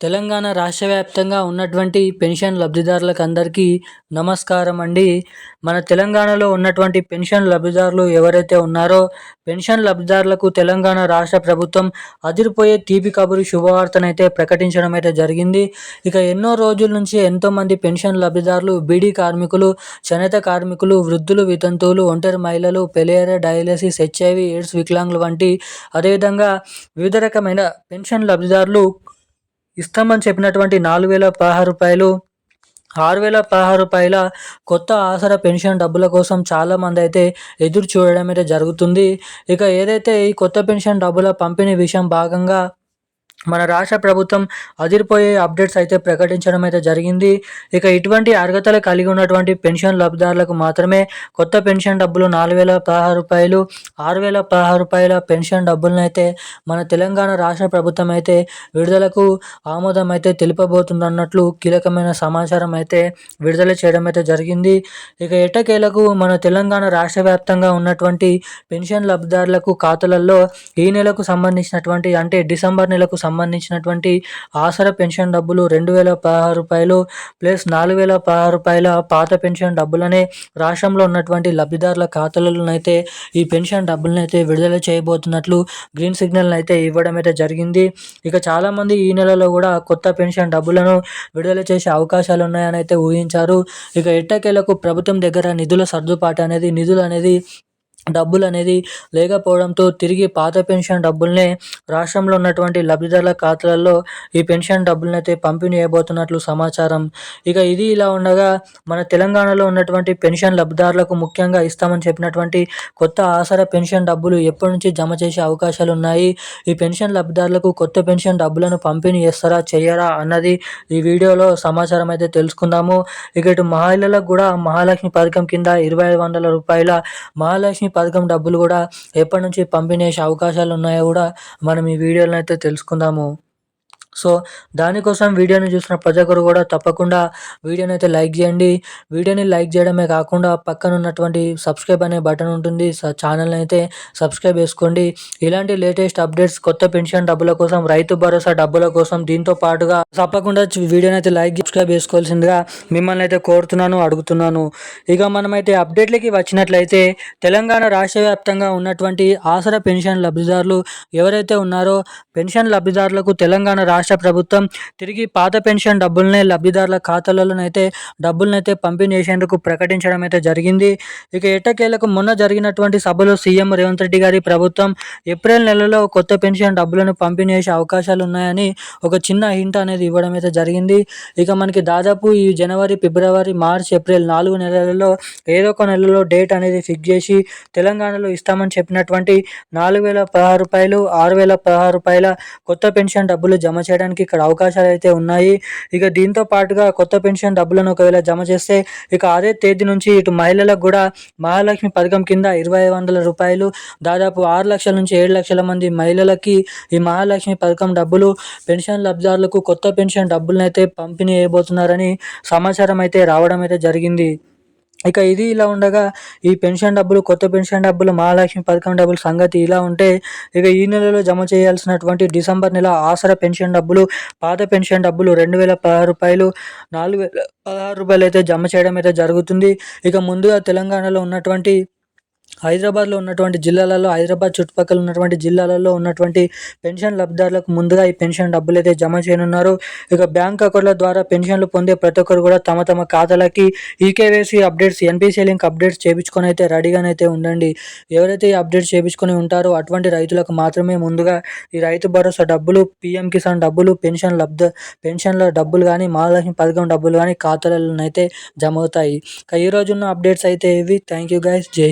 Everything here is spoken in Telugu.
తెలంగాణ రాష్ట్ర వ్యాప్తంగా ఉన్నటువంటి పెన్షన్ లబ్ధిదారులకు అందరికీ నమస్కారం అండి మన తెలంగాణలో ఉన్నటువంటి పెన్షన్ లబ్ధిదారులు ఎవరైతే ఉన్నారో పెన్షన్ లబ్ధిదారులకు తెలంగాణ రాష్ట్ర ప్రభుత్వం అదిరిపోయే తీపి కబురు శుభవార్తనైతే ప్రకటించడం అయితే జరిగింది. ఇక ఎన్నో రోజుల నుంచి ఎంతోమంది పెన్షన్ లబ్ధిదారులు బీడీ కార్మికులు చేనేత కార్మికులు వృద్ధులు వితంతువులు ఒంటరి మహిళలు పెలేర డయాలసిస్ హెచ్ఐవి ఎయిడ్స్ వికలాంగులు వంటి అదేవిధంగా వివిధ రకమైన పెన్షన్ లబ్ధిదారులు ఇస్తామని చెప్పినటువంటి నాలుగు వేల పదహారు రూపాయలు ఆరు వేల పదహారు రూపాయల కొత్త ఆసరా పెన్షన్ డబ్బుల కోసం చాలామంది అయితే ఎదురు చూడడం అయితే జరుగుతుంది. ఇక ఏదైతే ఈ కొత్త పెన్షన్ డబ్బుల పంపిణీ విషయం భాగంగా మన రాష్ట్ర ప్రభుత్వం అదిరిపోయే అప్డేట్స్ అయితే ప్రకటించడం అయితే జరిగింది. ఇక ఇటువంటి అర్హతలు కలిగి ఉన్నటువంటి పెన్షన్ లబ్ధిదారులకు మాత్రమే కొత్త పెన్షన్ డబ్బులు నాలుగు వేల పదహారు రూపాయలు ఆరు వేల పదహారు రూపాయల పెన్షన్ డబ్బులను అయితే మన తెలంగాణ రాష్ట్ర ప్రభుత్వం అయితే విడుదలకు ఆమోదం అయితే తెలుపబోతుందన్నట్లు కీలకమైన సమాచారం అయితే విడుదల చేయడం అయితే జరిగింది. ఇక ఎట్టకేలకు మన తెలంగాణ రాష్ట్ర వ్యాప్తంగా ఉన్నటువంటి పెన్షన్ లబ్ధిదారులకు ఖాతాలలో ఈ నెలకు సంబంధించినటువంటి అంటే డిసెంబర్ నెలకు సంబంధించినటువంటి ఆసరా పెన్షన్ డబ్బులు రెండు వేల పదహారు రూపాయలు ప్లస్ నాలుగు వేల పదహారు రూపాయల పాత పెన్షన్ డబ్బులనే రాష్ట్రంలో ఉన్నటువంటి లబ్ధిదారుల ఖాతాలలోనైతే ఈ పెన్షన్ డబ్బులను అయితే విడుదల చేయబోతున్నట్లు గ్రీన్ సిగ్నల్ అయితే ఇవ్వడం అయితే జరిగింది. ఇక చాలామంది ఈ నెలలో కూడా కొత్త పెన్షన్ డబ్బులను విడుదల చేసే అవకాశాలు ఉన్నాయని అయితే ఊహించారు. ఇక ఎట్టకేలకు ప్రభుత్వం దగ్గర నిధుల సర్దుబాటు అనేది నిధులు అనేది డబ్బులు అనేది లేకపోవడంతో తిరిగి పాత పెన్షన్ డబ్బుల్నే రాష్ట్రంలో ఉన్నటువంటి లబ్ధిదారుల ఖాతాలలో ఈ పెన్షన్ డబ్బులనైతే అయితే పంపిణీ చేయబోతున్నట్లు సమాచారం. ఇక ఇది ఇలా ఉండగా మన తెలంగాణలో ఉన్నటువంటి పెన్షన్ లబ్ధిదారులకు ముఖ్యంగా ఇస్తామని చెప్పినటువంటి కొత్త ఆసరా పెన్షన్ డబ్బులు ఎప్పటి నుంచి జమ చేసే అవకాశాలు ఉన్నాయి? ఈ పెన్షన్ లబ్ధిదారులకు కొత్త పెన్షన్ డబ్బులను పంపిణీ చేస్తారా చేయరా అన్నది ఈ వీడియోలో సమాచారం అయితే తెలుసుకుందాము. ఇక ఇటు మహిళలకు కూడా మహాలక్ష్మి పథకం కింద ఇరవై ఐదు వందల రూపాయల మహాలక్ష్మి పథకం డబ్బులు కూడా ఎప్పటి నుంచి పంపిణీ చేసే అవకాశాలు ఉన్నాయో కూడా మనం ఈ వీడియోలో అయితే తెలుసుకుందాము. సో దానికోసం వీడియోని చూసిన ప్రజలకు కూడా తప్పకుండా వీడియోని అయితే లైక్ చేయండి. వీడియోని లైక్ చేయడమే కాకుండా పక్కన ఉన్నటువంటి సబ్స్క్రైబ్ అనే బటన్ ఉంటుంది. ఛానల్ని అయితే సబ్స్క్రైబ్ చేసుకోండి. ఇలాంటి లేటెస్ట్ అప్డేట్స్ కొత్త పెన్షన్ డబ్బుల కోసం రైతు భరోసా డబ్బుల కోసం దీంతో పాటుగా తప్పకుండా వీడియోని అయితే లైక్ సబ్స్క్రైబ్ చేసుకోవాల్సిందిగా మిమ్మల్ని అయితే కోరుతున్నాను అడుగుతున్నాను. ఇక మనమైతే అప్డేట్లకి వచ్చినట్లయితే తెలంగాణ రాష్ట్ర వ్యాప్తంగా ఉన్నటువంటి ఆసరా పెన్షన్ లబ్ధిదారులు ఎవరైతే ఉన్నారో పెన్షన్ లబ్ధిదారులకు తెలంగాణ రాష్ట్ర ప్రభుత్వం తిరిగి పాత పెన్షన్ డబ్బులనే లబ్ధిదారుల ఖాతాలలోనైతే డబ్బులనైతే పంపిణీ చేసేందుకు ప్రకటించడం అయితే జరిగింది. ఇక ఎట్టకేలకు మొన్న జరిగినటువంటి సభలో సీఎం రేవంత్ రెడ్డి గారి ప్రభుత్వం ఏప్రిల్ నెలలో కొత్త పెన్షన్ డబ్బులను పంపిణీ చేసే అవకాశాలు ఉన్నాయని ఒక చిన్న హింట్ అనేది ఇవ్వడం అయితే జరిగింది. ఇక మనకి దాదాపు ఈ జనవరి ఫిబ్రవరి మార్చ్ ఏప్రిల్ నాలుగు నెలలలో ఏదో ఒక నెలలో డేట్ అనేది ఫిక్స్ చేసి తెలంగాణలో ఇస్తామని చెప్పినటువంటి నాలుగు వేల పదహారు రూపాయలు ఆరు వేల పదహారు రూపాయల కొత్త పెన్షన్ డబ్బులు జమ చేయడానికి ఇక్కడ అవకాశాలు అయితే ఉన్నాయి. ఇక దీంతో పాటుగా కొత్త పెన్షన్ డబ్బులను ఒకవేళ జమ చేస్తే ఇక అదే తేదీ నుంచి ఇటు మహిళలకు కూడా మహాలక్ష్మి పథకం కింద ఇరవై వందల రూపాయలు దాదాపు ఆరు లక్షల నుంచి ఏడు లక్షల మంది మహిళలకి ఈ మహాలక్ష్మి పథకం డబ్బులు పెన్షన్ లబ్ధిదారులకు కొత్త పెన్షన్ డబ్బులను అయితే పంపిణీ చేయబోతున్నారని సమాచారం అయితే రావడం అయితే జరిగింది. ఇక ఇది ఇలా ఉండగా ఈ పెన్షన్ డబ్బులు కొత్త పెన్షన్ డబ్బులు మహాలక్ష్మి పథకం డబ్బులు సంగతి ఇలా ఉంటే ఇక ఈ నెలలో జమ చేయాల్సినటువంటి డిసెంబర్ నెల ఆసరా పెన్షన్ డబ్బులు పాత పెన్షన్ డబ్బులు రెండు వేల పదహారు రూపాయలు నాలుగు వేల పదహారు రూపాయలు అయితే జమ చేయడం అయితే జరుగుతుంది. ఇక ముందుగా తెలంగాణలో ఉన్నటువంటి హైదరాబాద్లో ఉన్నటువంటి జిల్లాలలో హైదరాబాద్ చుట్టుపక్కల ఉన్నటువంటి జిల్లాలలో ఉన్నటువంటి పెన్షన్ లబ్ధిదారులకు ముందుగా ఈ పెన్షన్ డబ్బులు అయితే జమ చేయనున్నారు. ఇక బ్యాంక్ అకౌంట్ల ద్వారా పెన్షన్లు పొందే ప్రతి ఒక్కరు కూడా తమ తమ ఖాతాలకి eKYC updates NPC link updates చేయించుకొని అయితే రెడీగానైతే ఉండండి. ఎవరైతే ఈ అప్డేట్స్ చేయించుకొని ఉంటారో అటువంటి రైతులకు మాత్రమే ముందుగా ఈ రైతు భరోసా డబ్బులు పిఎం కిసాన్ డబ్బులు పెన్షన్ లబ్ధ పెన్షన్ల డబ్బులు కానీ మహాలక్ష్మి పథకం డబ్బులు కానీ ఖాతాలలోనైతే అయితే జమ అవుతాయి. ఈ రోజున్న అప్డేట్స్ అయితే ఇవి. థ్యాంక్ యూ గైస్ జై